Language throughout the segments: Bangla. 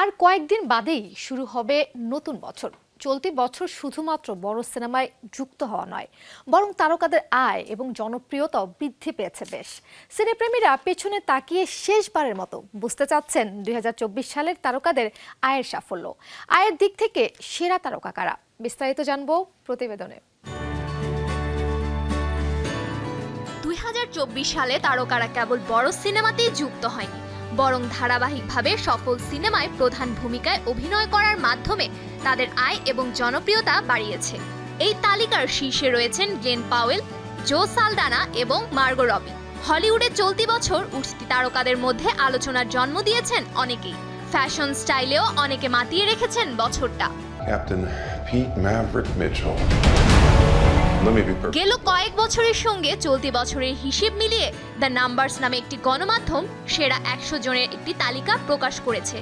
আর কয়েকদিন বাদেই শুরু হবে নতুন বছর। চলতি বছর শুধুমাত্র বড় সিনেমায় যুক্ত হওয়া নয়, বরং তারকাদের আয় এবং জনপ্রিয়তাও বৃদ্ধি পেয়েছে বেশ। সিনেপ্রেমীরা পেছনে তাকিয়ে শেষবারের মতো বুঝতে চাচ্ছেন দু হাজার চব্বিশ সালের তারকাদের আয়ের সাফল্য। আয়ের দিক থেকে সেরা তারকা কারা? বিস্তারিত জানব প্রতিবেদনে। দুই হাজার চব্বিশ সালে তারকারা কেবল বড় সিনেমাতেই যুক্ত হয়নি বরং ধারাবাহিকভাবে সফল সিনেমায় প্রধান ভূমিকায় অভিনয় করার মাধ্যমে তাদের আয় এবং জনপ্রিয়তা বাড়িয়েছে। এই তালিকার শীর্ষে রয়েছেন গ্লেন পাওয়েল, জো সালদানা এবং মার্গো রবি। হলিউডে চলতি বছর উঠতি তারকাদের মধ্যে আলোচনার জন্ম দিয়েছেন অনেকেই। ফ্যাশন স্টাইলেও অনেকে মাতিয়ে রেখেছেন বছরটা. গেল কয়েক বছরের সঙ্গে চলতি বছরের হিসেব মিলিয়ে দ্য নাম্বারস নামে একটি গণমাধ্যম সেরা একশো জনের একটি তালিকা প্রকাশ করেছে।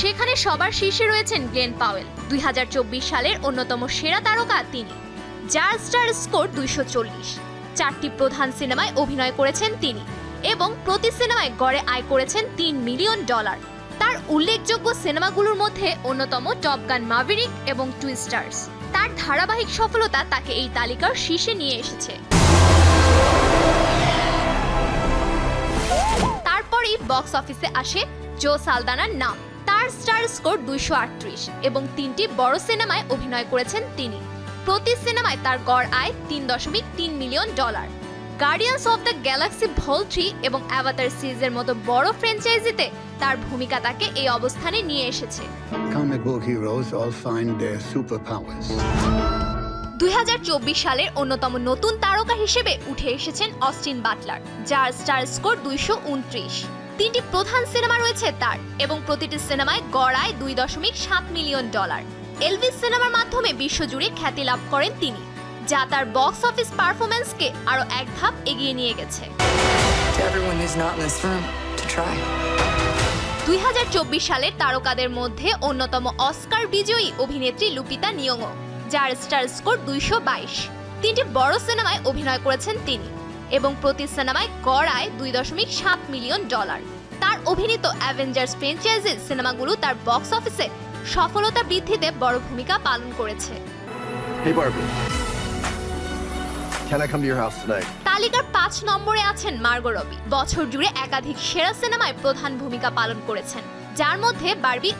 সেখানে সবার শীর্ষে রয়েছেন গ্লেন পাওয়েল, দুই হাজার চব্বিশ সালের অন্যতম সেরা তারকা তিনি, যার স্টার স্কোর দুইশো চল্লিশ। চারটি প্রধান সিনেমায় অভিনয় করেছেন তিনি এবং প্রতি সিনেমায় গড়ে আয় করেছেন তিন মিলিয়ন ডলার। তার উল্লেখযোগ্য সিনেমাগুলোর মধ্যে অন্যতম টপ গান মাভেরিক এবং টুইস্টার্স। তার ধারাবাহিক সফলতা তাকে এই তালিকার শীর্ষে নিয়ে এসেছে। তারপরেই বক্স অফিসে আসে জো সালদানার নাম। তার স্টার স্কোর দুইশো আটত্রিশ এবং তিনটি বড় সিনেমায় অভিনয় করেছেন তিনি। প্রতি সিনেমায় তার গড় আয় তিন দশমিক তিন million dollar. Guardians of the Galaxy Vol three এবং অ্যাভাতার সিরিজের মতো বড় ফ্র্যাঞ্চাইজিতে তার ভূমিকা তাকে এই অবস্থানে নিয়ে এসেছে. দুই সালের অন্যতম নতুন তারকা হিসেবে উঠে এসেছেন অস্টিন বাটলার যার স্টার স্কোর দুইশো উনত্রিশ। তিনটি প্রধান সিনেমা রয়েছে তার এবং প্রতিটি সিনেমায় গড়ায় দুই দশমিক সাত মিলিয়ন ডলার। এলভিস সিনেমার মাধ্যমে বিশ্বজুড়ে খ্যাতি লাভ করেন তিনি। যা তার বক্স অফিস পারফরমেন্সকে আরও এক ধাপ এগিয়ে নিয়ে গেছে দুই হাজার. দুই সালের তারকাদের মধ্যে অন্যতম অস্কার বিজয়ী অভিনেত্রী লুপিতা নিয়ংও যার স্টার স্কোর দুইশো বাইশ তিনটি বড় সিনেমায় অভিনয় করেছেন তিনি এবং প্রতি সিনেমায় গড় আয় দুই দশমিক সাত মিলিয়ন ডলার তার অভিনীত অ্যাভেঞ্জার্স ফ্র্যাঞ্চাইজির সিনেমাগুলো তার বক্স অফিসে সফলতা বৃদ্ধিতে বড় ভূমিকা পালন করেছে Hey Barbie. তালিকার পাঁচ নম্বরে আছেন মার্গো রবি। বছর জুড়ে একাধিক সেরা সিনেমায় প্রধান ভূমিকা পালন করেছেন, যার মধ্যে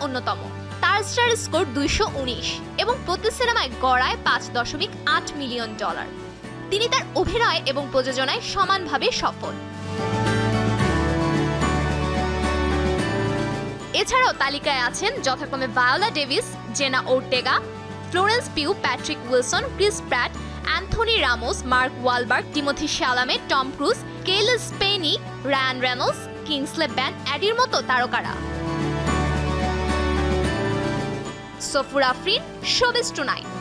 অন্যতম। তার স্টার স্কোর দুইশো উনিশ এবং প্রতি সিনেমায় গড়ায় পাঁচ দশমিক আট মিলিয়ন ডলার। তিনি তার অভিনয় এবং প্রযোজনায় সমানভাবে সফল। এছাড়াও তালিকায় আছেন যথাক্রমে Viola Davis, Jenna Ortega, Florence Pugh, Patrick Wilson, Chris Pratt Anthony Ramos Mark Wahlberg Timothée Chalamet Tom Cruise Cailee Spaeny Ryan Reynolds Kingsley Ben Adir মতো তারকারা। Safur Afrin showbiz tonight.